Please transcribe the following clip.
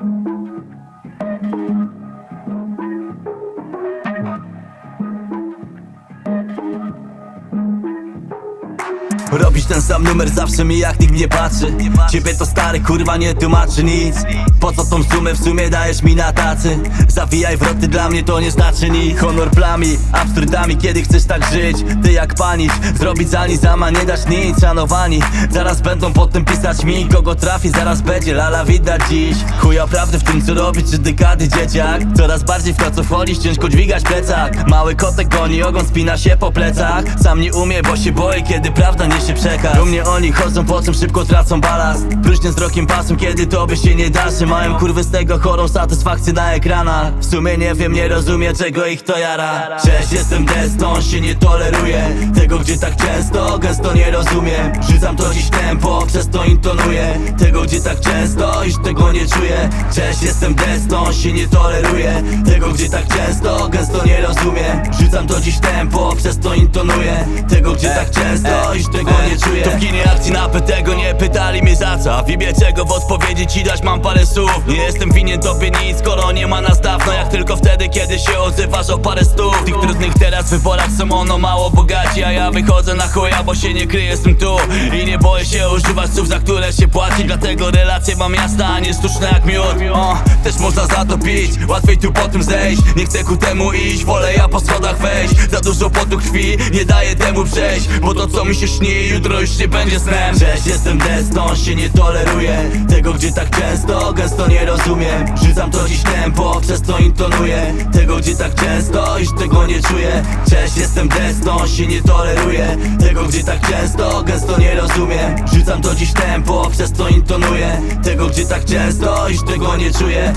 Thank you. Robisz ten sam numer zawsze mi jak nikt nie patrzy. Ciebie to stary kurwa nie tłumaczy nic. Po co tą sumę w sumie dajesz mi na tacy? Zawijaj wroty dla mnie to nie znaczy nic. Honor plami, absurdami kiedy chcesz tak żyć? Ty jak panicz, zrobić za nic sama nie dasz nic Szanowani, zaraz będą potem pisać mi Kogo trafi, zaraz będzie lala widać dziś. Chuja prawdy w tym co robić, czy dekady dzieciak? Coraz bardziej w to co wchodzisz, ciężko dźwigać plecak. Mały kotek goni, ogon spina się po plecach. Sam nie umie, bo się boi, kiedy prawda niesie przekaz. Do mnie oni chodzą, po czym szybko tracą balast. Próżnie wzrokiem pasem, kiedy tobie się nie daszy Mają kurwy z tego chorą satysfakcję na ekranach. W sumie nie wiem, nie rozumiem czego ich to jara. Cześć, jestem Deston, się nie toleruję Tego gdzie tak często, gęsto nie rozumiem. Rzucam to dziś tempo, przez to intonuję. Tego gdzie tak często, iż tego nie czuję. Cześć, jestem Deston, się nie toleruję Tego gdzie tak często, gęsto nie rozumiem. Rzucam to dziś tempo, przez to intonuję. Tego gdzie tak często, iż tego nie czuję. To w kinie akcji tego nie pytali mnie za co. W imię czego w odpowiedzi ci dać mam parę słów. Nie jestem winien tobie nic, skoro nie ma nas dawno. Jak tylko wtedy, kiedy się odzywasz o parę stów tych trudnych teraz wyborach są ono mało bogaci. A ja wychodzę na chuja, bo się nie kryję, jestem tu. I nie boję się używać słów, za które się płaci. Dlatego relacje mam jasne, a nie sztuczne jak miód. O, Też można za to pić, łatwiej tu po tym zejść. Nie chcę ku temu iść, wolę ja po schodach wejść. Za dużo potu krwi, nie daję temu przejść Bo to co mi się śni, jutro już nie będzie snem. Cześć, jestem Deston, się nie toleruję. Tego gdzie tak często, gęsto nie rozumiem. Rzucam to dziś tempo, przez to intonuję. Tego gdzie tak często, iż tego nie czuję. Cześć, jestem Deston, się nie toleruję. Tego gdzie tak często, gęsto nie rozumiem. Rzucam to dziś tempo, przez to intonuję. Tego gdzie tak często, iż tego nie czuję